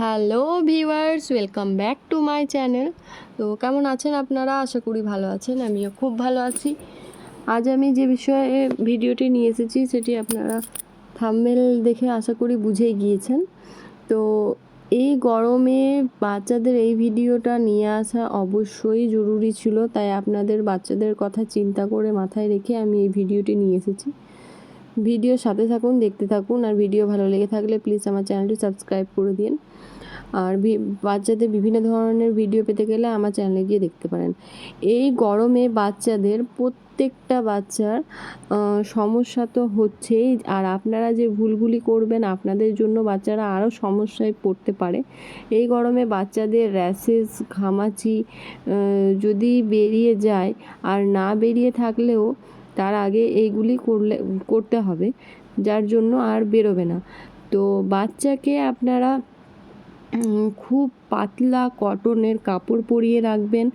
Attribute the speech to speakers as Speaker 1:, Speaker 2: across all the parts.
Speaker 1: Hello viewers, welcome back to my channel. তো কেমন আছেন আপনারা? আশা করি ভালো আছেন, আমিও খুব ভালো আছি। আজ আমি যে বিষয়ে ভিডিওটি নিয়ে এসেছি সেটি আপনারা থাম্বেল দেখে আশা করি বুঝেই গিয়েছেন। তো এই গরমে বাচ্চাদের এই ভিডিওটা নিয়ে আসা অবশ্যই জরুরি ছিল, তাই আপনাদের বাচ্চাদের কথা চিন্তা করে মাথায় রেখে আমি এই ভিডিওটি নিয়ে এসেছি। ভিডিওর সাথে থাকুন, দেখতে থাকুন, আর ভিডিও ভালো লেগে থাকলে প্লিজ আমার চ্যানেলটি সাবস্ক্রাইব করে দিন। আর বাচ্চাদের বিভিন্ন ধরনের ভিডিও পেতে গেলে আমার চ্যানেলে গিয়ে দেখতে পারেন। এই গরমে বাচ্চাদের প্রত্যেকটা বাচ্চার সমস্যা তো হচ্ছেই, আর আপনারা যে ভুলগুলি করবেন, আপনাদের জন্য বাচ্চারা আরও সমস্যায় পড়তে পারে। এই গরমে বাচ্চাদের র্যাশেস ঘামাচি যদি বেরিয়ে যায়, আর না বেরিয়ে থাকলেও তার আগে এইগুলি করলে, করতে হবে। যার জন্য আর বেরোবে না। তো বাচ্চাকে আপনারা খুব পাতলা কটনের কাপড় পরিয়ে রাখবেন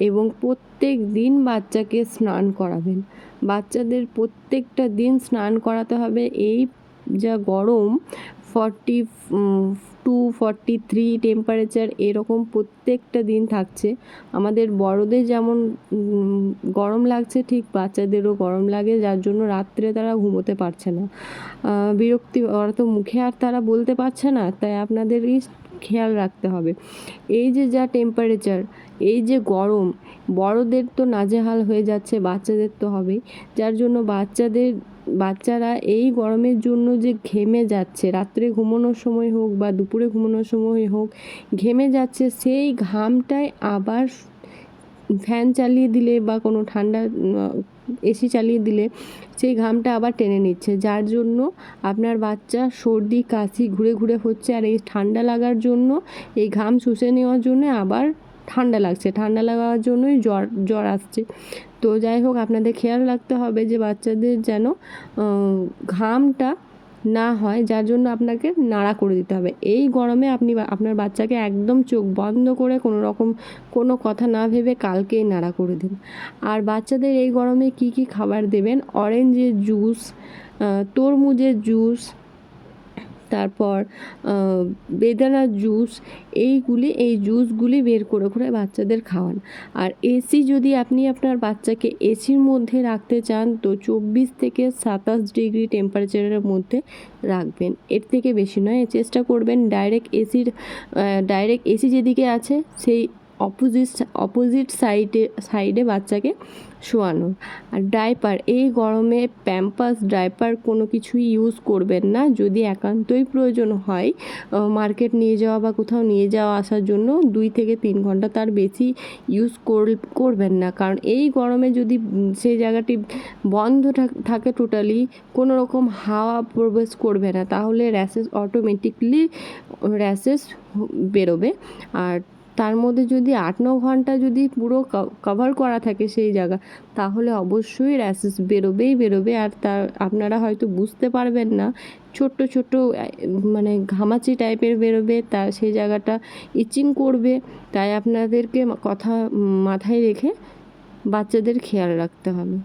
Speaker 1: এবং প্রত্যেক দিন বাচ্চাকে স্নান করাবেন। বাচ্চাদের প্রত্যেকটা দিন স্নান করাতে হবে। এই যা গরম forty two forty three temperature এরকম প্রত্যেকটা দিন থাকছে। আমাদের বড়দের যেমন গরম লাগছে, ঠিক বাচ্চাদেরও গরম লাগে, যার জন্য রাত্রে তারা ঘুমোতে পারছে না। বিরক্তি, ওরা তো মুখে আর তারা বলতে পারছে না, তাই আপনাদেরই খেয়াল রাখতে হবে। এই যে যা টেম্পারেচার, এই যে গরম, বড়দের তো নাজেহাল হয়ে যাচ্ছে, বাচ্চাদের তো হবেই। যার জন্য বাচ্চাদের বাচ্চারা এই গরমের জন্য যে ঘেমে যাচ্ছে, রাত্রে ঘুমানোর সময় হোক বা দুপুরে ঘুমানোর সময় হোক, ঘেমে যাচ্ছে, সেই ঘামটাই আবার ফ্যান চালিয়ে দিলে বা কোনো ঠান্ডা এসি চালিয়ে দিলে সেই ঘামটা আবার টেনে নিচ্ছে। যার জন্য আপনার বাচ্চা সর্দি, কাশি, ঘুরে ঘুরে হচ্ছে আর এই ঠান্ডা লাগার জন্য, এই ঘাম শুষে নেওয়ার জন্য আবার ঠান্ডা লাগছে। ঠান্ডা লাগার জন্যই জ্বর জ্বর আসছে। তো যাই হোক, আপনাদের খেয়াল রাখতে হবে যে বাচ্চাদের যেন ঘামটা না হয়, যার জন্য আপনাকে নাড়া করে দিতে হবে। এই গরমে আপনি আপনার বাচ্চাকে একদম চোখ বন্ধ করে কোনো রকম, কোনো কথা না ভেবে কালকেই নাড়া করে দিন। আর বাচ্চাদের এই গরমে কি কি খাবার দেবেন? অরেঞ্জের জুস তরমুজের জুস তারপর বেদানার জুস, এইগুলি, এই জুসগুলি বের করে করে বাচ্চাদের খাওয়ান। আর এসি যদি আপনি আপনার বাচ্চাকে এসির মধ্যে রাখতে চান, তো চব্বিশ থেকে সাতাশ ডিগ্রি টেম্পারেচারের মধ্যে রাখবেন। এর থেকে বেশি নয়, চেষ্টা করবেন ডাইরেক্ট এসির ডাইরেক্ট এসি যেদিকে আছে, সেই অপোজিট অপোজিট সাইডে সাইডে বাচ্চাকে শোয়ানো। আর ডাইপার, এই গরমে প্যাম্পাস, ডাইপার কোনো কিছুই ইউজ করবেন না। যদি একান্তই প্রয়োজন হয় মার্কেট নিয়ে যাওয়া বা কোথাও নিয়ে যাওয়া আসার জন্য দুই থেকে তিন ঘণ্টা তার বেশি ইউজ করবেন না। কারণ এই গরমে যদি সেই জায়গাটি বন্ধ থাকে টোটালি কোনো রকম হাওয়া প্রবেশ করবে না। তাহলে র্যাশেস অটোমেটিকলি র্যাশেস বেরোবে। আর তার মধ্যে যদি আট, ন ঘণ্টা যদি পুরো কভার করা থাকে সেই জায়গা, তাহলে অবশ্যই র্যাশেস বেরোবেই বেরোবে। আর তার, আপনারা হয়তো বুঝতে পারবেন না, ছোট্ট ছোট্ট মানে ঘামাচি টাইপের বেরোবে, তা, সেই জায়গাটা ইচিং করবে। তাই আপনাদেরকে কথা মাথায় রেখে বাচ্চাদের খেয়াল রাখতে হবে।